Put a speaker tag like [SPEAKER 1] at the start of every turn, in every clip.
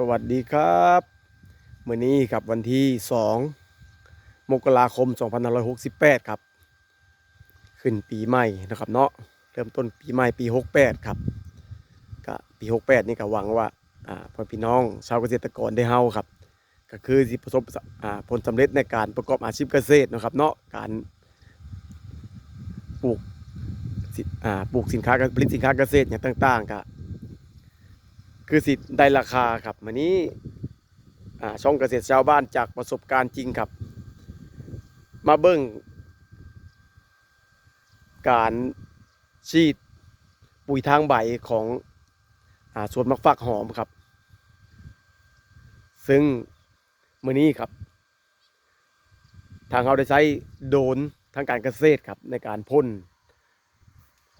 [SPEAKER 1] สวัสดีครับเมื่อนี้ครับวันที่ 2 มกราคม 2568 ครับ ขึ้นปีใหม่นะครับเนาะเริ่มต้นปีใหม่ปี 68 ครับก็ปี 68 นี่ก็หวังว่าอ่าพ่อพี่น้องชาวเกษตรกรได้เฮาครับ ก็คือสิประสบอ่าผลสำเร็จในการประกอบอาชีพเกษตรนะครับเนาะการปลูกอ่าปลูกสินค้าผลิตสินค้าเกษตรอย่างต่างๆก็ คือสิได้ราคาครับวันนี้ช่องเกษตรชาวบ้านจากประสบการณ์จริงครับ มาเบิ้งการฉีดปุ๋ยทางใบของอสวนมะฟักหอมครับ ซึ่งมือนี้ครับ ทางเราได้ใช้โดนทางการเกษตรครับในการพ่น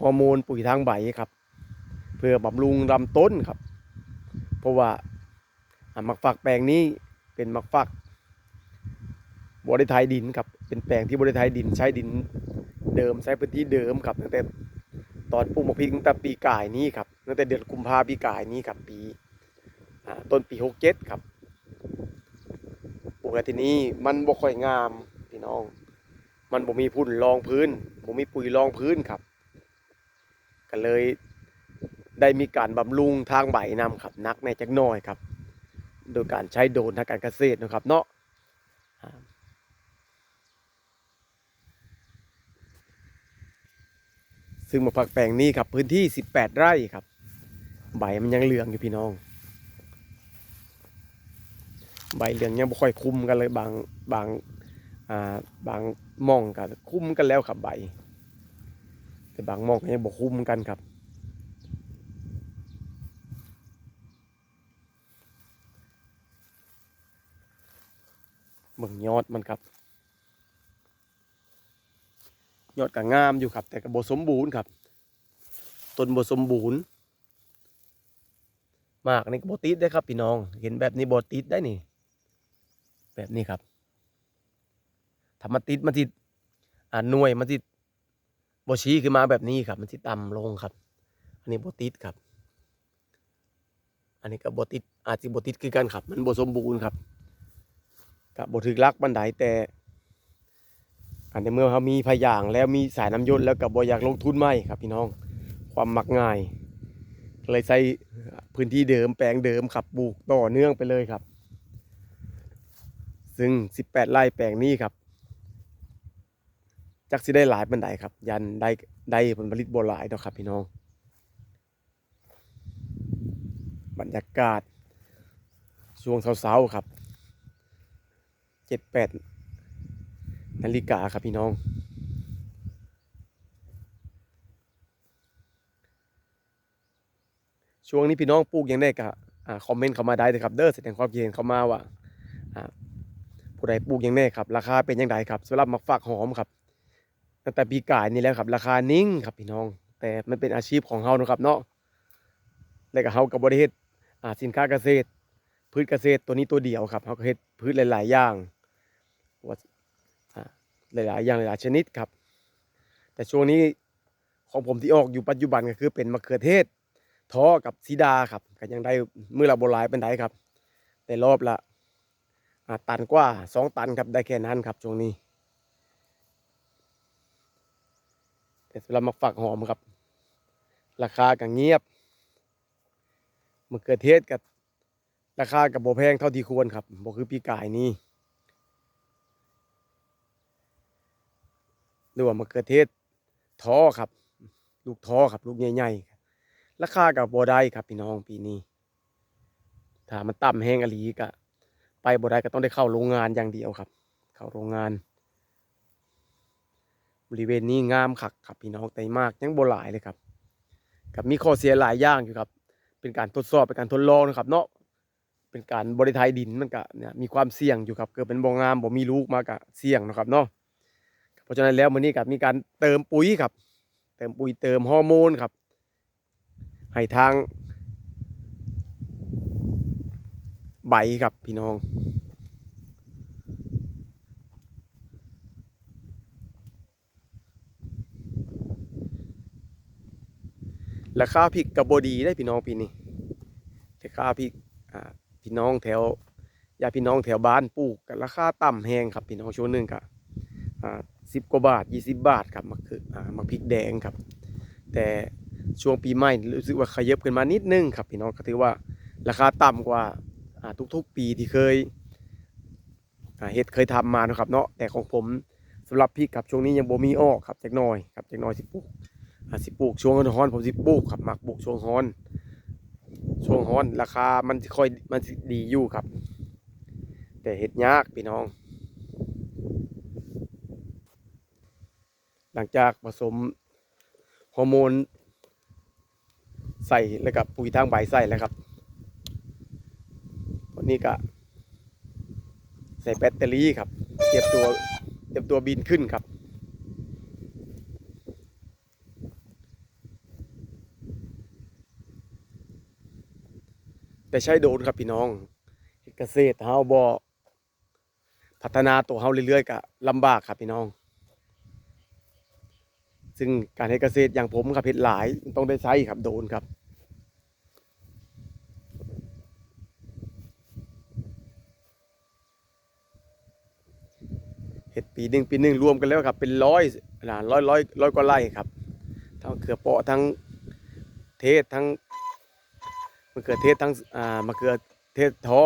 [SPEAKER 1] ฮอร์โมนปุ๋ยทางใบครับ เพื่อบำรุงลำต้นครับ ราะว่ามักฝักแปลงนี้เป็นมักฝักบริไทยดินครับเป็นแปลงที่บริไทยดินใช้ดินเดิมใช้พื้นที่เดิมครับตั้งแต่ตอนปลูกมะพริกตั้งแต่ปีกายนี้ครับตั้งแต่เดือนกุมภาปีกายนี้ครับปีต้นปีหกเจ็ดครับปลูกทีนี้มันบ่ค่อยงามพี่น้อง มันบ่มีพุ่นรองพื้นบ่มีปุ๋ยรองพื้นครับก็เลย ได้มีการบำรุงทางใบนำครับนักในจักน่อยครับ โดยการใช้โดนทางการเกษตรนะครับเนาะซึ่งมาผักแปลงนี้ครับพื้นที่ 18 ไร่ครับ ใบมันยังเหลืองอยู่พี่น้อง ใบเหลืองยังไม่ค่อยคุมกันเลยบางบางอ่าบางมองกันคุมกันแล้วครับใบ แต่บางมองก็ยังบ่คุมกันครับ เบิ่ง ยอดมันครับ ยอดก็งามอยู่ครับ แต่ก็บ่สมบูรณ์ครับต้นบ่สมบูรณ์มากนี่ก็บ่ติดได้ครับพี่น้อง เห็นแบบนี้บ่ติดได้นี่ แบบนี้ครับถ้ามันติดมันสิอ่าหน่วยมันสิบ่ชี้ขึ้นมาแบบนี้ครับ มันสิต่ำลงครับ อันนี้บ่ติดครับ อันนี้ก็บ่ติดอาจสิบ่ติดคือกันครับ มันบ่สมบูรณ์ครับ กับบถึกลักบันไดแต่อันในเมื่อเขามีพยางแล้วมีสายน้ำยนต์แล้วกับบอยากลงทุนไม่ครับพี่น้อง ความมักง่ายเลยใช้พื้นที่เดิมแปลงเดิมครับปลูกต่อเนื่องไปเลยครับ ซึ่ง 18 ไร่แปลงนี้ครับจักสิได้หลายบันไดครับ ยันได้ได้ผลผลิตบหลายดอครับพี่น้อง บรรยากาศช่วงเช้าๆครับ เจ็ดแปดนาฬิกาครับพี่น้อง ช่วงนี้พี่น้องปลูกยังได้ก็อ่าคอมเมนต์เข้ามาได้เลยครับ เด้อแสดงความคิดเห็นเข้ามาว่าผู้ใดปลูกยังได้ครับ ราคาเป็นยังไงครับสำหรับมักฝากหอมครับตั้งแต่ปีกายนี่แล้วครับ ราคานิ่งครับพี่น้อง แต่มันเป็นอาชีพของเฮานะครับเนาะแล้วก็เฮากับบริเฮ็ดอ่าสินค้าเกษตร พืชเกษตรตัวนี้ตัวเดียวครับเฮาก็เฮ็ดพืชหลาย ๆ อย่าง ว่าหลาย ๆ อย่างหลาย ๆ ชนิดครับ แต่ช่วงนี้ของผมที่ออกอยู่ปัจจุบันก็คือเป็นมะเขือเทศท้อกับซีดาครับก็ยังได้มือละโบหลายเป็นไดครับ แต่รอบละตันกว่าสองตันครับได้แค่นั้นครับช่วงนี้ แต่สำหรับมะฝักหอมครับ ราคาก็เงียบมะเขือเทศกับราคากับโบแพงเท่าที่ควรครับโบคือปีกายนี้ หรือว่ามะเขือเทศท้อครับ ลูกท้อครับ ลูกใหญ่ๆราคากับบได้ครับพี่น้องปีนี้ ถ้ามันต่ำแห้งอลีก็ไปบได้ก็ต้องได้เข้าโรงงานอย่างเดียวครับ เข้าโรงงาน บริเวณนี้งามคักครับพี่น้องแต่มากยังบ่หลายเลยครับกับมีข้อเสียหลายอย่างอยู่ครับ เป็นการทดสอบเป็นการทดลองนะครับ เนาะเป็นการบริไทยดินมันก็เนี่ยมีความเสี่ยงอยู่ครับ เกิดเป็นบ่งามบ่มีลูกมากะเสี่ยงนะครับเนาะ เพราะฉะนั้นแล้วมื้อนี้ก็มีการเติมปุ๋ยครับ เติมปุ๋ยเติมฮอร์โมนครับ ให้ทาง ใบครับพี่น้องราคาพริกกับบดีได้พี่น้องปีนี้ราคาพริกพี่น้องแถวญาติพี่น้องแถวบ้านปลูกกันราคาต่ำแฮงครับพี่น้องช่วงหนึงก็อ่า สิบกว่าบาทยี่สิบบาทครับมักคืออ่ามักพริกแดงครับ แต่ช่วงปีใหม่รู้สึกว่าขยับขึ้นมานิดนึงครับพี่น้องก็ถือว่าราคาต่ำกว่าทุกๆปีที่เคยเฮ็ดเคยทำมานะครับเนาะแต่ของผมสำหรับพริกครับช่วงนี้ยังบ่มีออกครับจักน่อยครับจักน่อยสิปลูกสิปลูกช่วงร้อนผมสิปลูกครับมักปลูกช่วงร้อน ช่วงร้อนราคามันค่อยมันดีอยู่ครับ แต่เฮ็ดยากพี่น้อง หลังจากผสมฮอร์โมน ใส่แล้วกับปุ๋ยทางใบใส่แล้วครับวันนี้ก็ ใส่แบตเตอรี่ครับเตรียมตัวเตรียมตัวบินขึ้นครับแต่ใช้โดนครับพี่น้องเฮ็ดเกษตรเฮาบ่พัฒนาตัวเฮาเรื่อยๆก็ลำบากครับพี่น้อง ซึ่งการให้เกษตรอย่างผมครับเฮ็ดหลายต้องได้ใช้ครับโดนครับเห็ดปีหนึ่งปีหนึ่งรวมกันแล้วครับ เป็นร้อยนะร้อยร้อยร้อยกว่าไร่ครับทั้งเขือเปาะทั้งเทศทั้งมะเขือเทศทั้งอ่ามะเขือเทศท้อ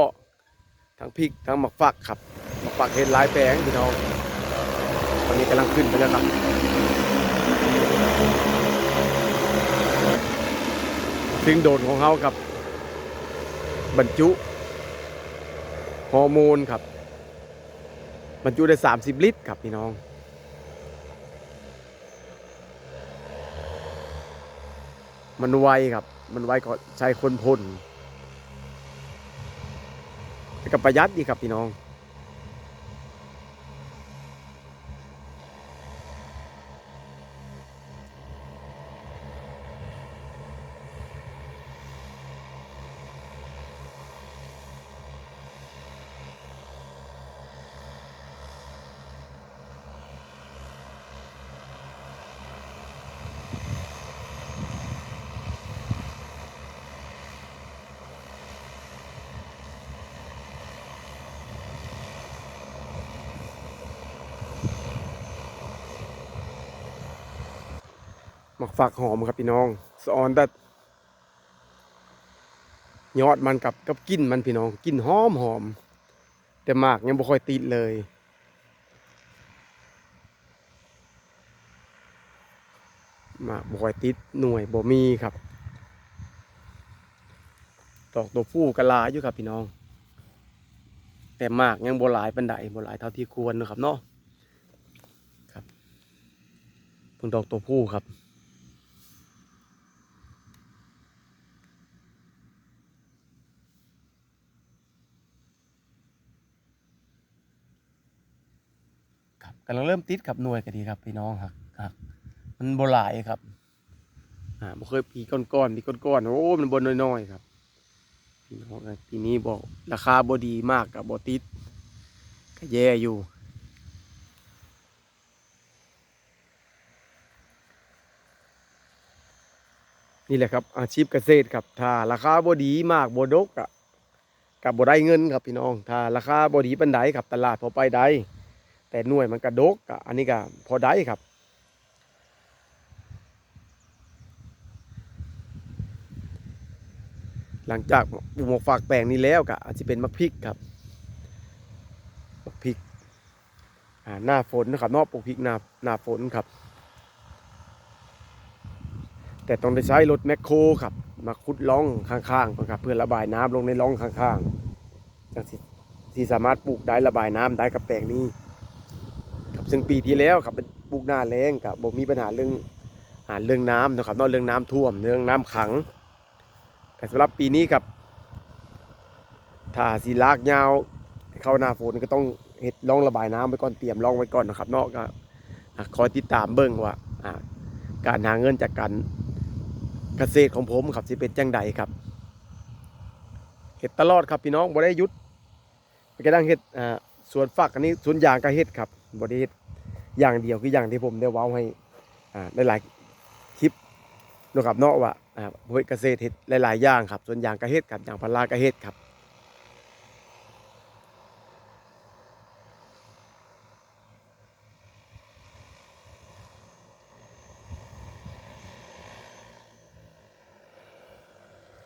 [SPEAKER 1] ทั้งพริกทั้งหมะฟักครับหมะฟักเห็ดหลายแปลงพี่น้องตอนนี้กำลังขึ้นไปแล้วครับ ซึ่งโดนของเขาครับบรรจุฮอร์โมนครับ บรรจุได้ 30 ลิตรครับพี่น้องมันไวครับ มันไวก็ใช้คนพ่นแต่ก็ประหยัดดีครับพี่น้อง หมักฝักหอมครับพี่น้องสะออนแต่ยอดมันกับกับกลิ่นมันพี่น้องกลิ่นหอมหอม แต่หมากยังบ่ค่อยติดเลยหมากบ่ค่อยติดหน่วยบ่มีครับดอกตัวผู้กะลาอยู่ครับพี่น้อง แต่หมากยังบ่หลายปันใดบ่หลายเท่าที่ควรนะครับเนาะครับเพิ่งดอกตัวผู้ครับ กำลังเริ่มติดครับหน่วยกันดีครับพี่น้องครับครับมันโบหลายครับอ่าบ่เคยปีก้อนๆปีก้อนๆโอ้มันบนน้อยๆครับพี่น้องปีนี้บอกราคาบ่ดีมากกับบ่ติดก็แย่อยู่นี่แหละครับอาชีพเกษตรครับถ้าราคาบ่ดีมากบ่ดกอะกับบ่ได้เงินครับพี่น้อง ถ้าราคาบ่ดีปานใดครับตลาดพอไปได้ แต่หน่วยมันกระดกอะอันนี้ก็พอได้ครับ หลังจากปลูกหมกฝากแปลงนี้แล้วก็อาจจะเป็นมะพริกครับมะพริกหน้าฝนนะครับนอกปลูกพริกหน้าหน้าฝนครับ แต่ต้องได้ใช้รถแมคโครครับ มาขุดร่องข้างๆก่อนครับ เพื่อระบายน้ำลงในร่องข้างๆจังสิที่สามารถปลูกได้ระบายน้ำได้กับแปลงนี้ ซึ่งปีที่แล้วครับเป็นปลูกหน้าแรงกับบ่มีปัญหาเรื่องหาเรื่องน้ำนะครับนอกเรื่องน้ำท่วมเรื่องน้ำขัง แต่สำหรับปีนี้ครับถ้าสีลากยาวเข้าหน้าฝนก็ต้องเห็ดร่องระบายน้ำไว้ก่อนเตรียมร่องไว้ก่อนนะครับนอกก็อะคอยติดตามเบิ่งว่าอะการหาเงินจากการเกษตรของผมครับสิเป็นจังใดครับเห็ดตลอดครับพี่น้องบ่ได้ยุดไปกระดังเห็ดอ่าสวนฝักอันนี้สวนยางก็เฮ็ดครับบริเฮ็ด อย่างเดียวคืออย่างที่ผมได้ว้าให้อ่าหลายๆคลิปเนะครับเนาะว่าอ่าเฮ็ดเกษตรเฮ็ดหลายๆอย่างครับ ส่วนอย่างกระเฮ็ดครับอย่างพารากระเฮ็ดครับ